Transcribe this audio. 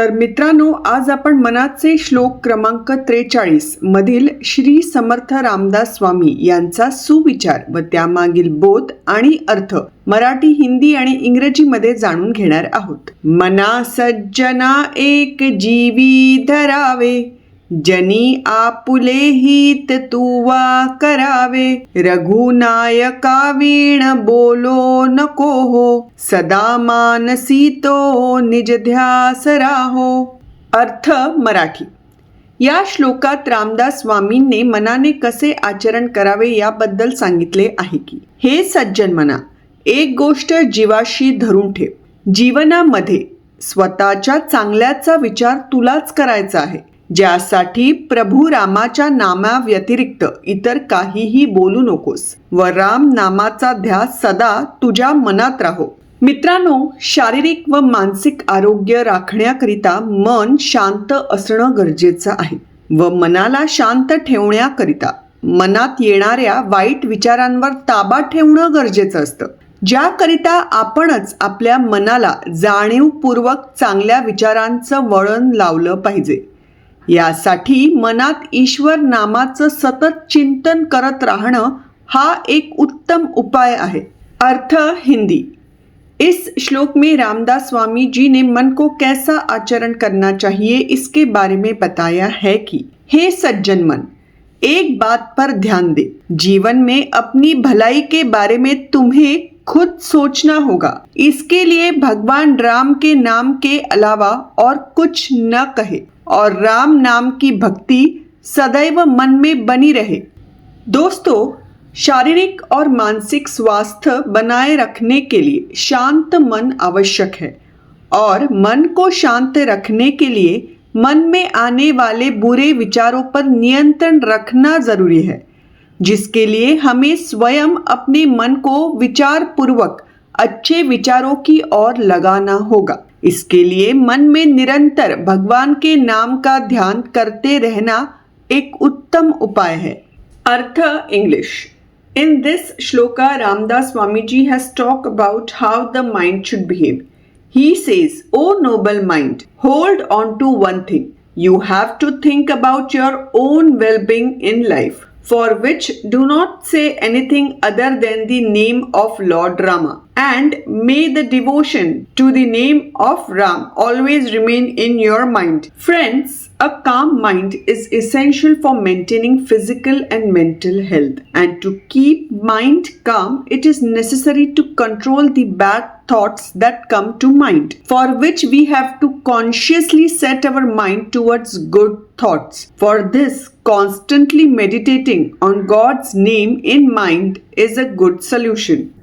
तर मित्रांनो आज आपण मनाचे श्लोक क्रमांक त्रेचाळीस मधील श्री समर्थ रामदास स्वामी यांचा सुविचार व त्यामागील बोध आणि अर्थ मराठी हिंदी आणि इंग्रजीमध्ये जाणून घेणार आहोत. मना सज्जना एक जीवी धरावे. जनी आपुले हित तुवा करावे रघुनायका वीण बोलो नको हो सदा मानसी तो निज ध्यास राहो. अर्थ मराठी. या श्लोकात रामदास स्वामींनी मनाने कसे आचरण करावे याबद्दल सांगितले आहे की हे सज्जन मना एक गोष्ट जीवाशी धरून ठेव. जीवनामध्ये स्वतःच्या चांगल्याचा विचार तुलाच करायचा आहे. ज्यासाठी प्रभू रामाच्या नामाव्यतिरिक्त इतर काहीही बोलू नकोस व राम नामाचा ध्यास सदा तुझ्या मनात राहो. मित्रांनो शारीरिक व मानसिक आरोग्य राखण्याकरिता मन शांत असणं गरजेचं आहे व मनाला शांत ठेवण्याकरिता मनात येणाऱ्या वाईट विचारांवर ताबा ठेवणं गरजेचं असतं. ज्याकरिता आपणच आपल्या मनाला जाणीवपूर्वक चांगल्या विचारांचं वळण लावलं पाहिजे. यासाठी मनात ईश्वर नामाचं सतत चिंतन करत राहणं हा एक उत्तम उपाय आहे. अर्थ हिंदी. इस श्लोक में रामदास स्वामी जी ने मन को कैसा आचरण करना चाहिए इसके बारे में बताया है कि हे सज्जन मन एक बात पर ध्यान दे। जीवन में अपनी भलाई के बारे में तुम्हें खुद सोचना होगा। इसके लिए भगवान राम के नाम के अलावा और कुछ न कहे। और राम नाम की भक्ति सदैव मन में बनी रहे। दोस्तों, शारीरिक और मानसिक स्वास्थ्य बनाए रखने के लिए शांत मन आवश्यक है और मन को शांत रखने के लिए मन में आने वाले बुरे विचारों पर नियंत्रण रखना ज़रूरी है, जिसके लिए हमें स्वयं अपने मन को विचार पूर्वक अच्छे विचारों की ओर लगाना होगा। इसके लिए मन में निरंतर भगवान के नाम का ध्यान करते रहना एक उत्तम उपाय है अर्थ English In this shloka, Ramdas Swamiji has talked about how the mind should behave. He says, O noble mind, hold on to one thing. You have to think about your own well being in life, for which do not say anything other than the name of Lord Rama. And may the devotion to the name of Ram always remain in your mind. Friends, a calm mind is essential for maintaining physical and mental health. And to keep mind calm, it is necessary to control the bad thoughts that come to mind, for which we have to consciously set our mind towards good thoughts. For this, constantly meditating on God's name in mind is a good solution.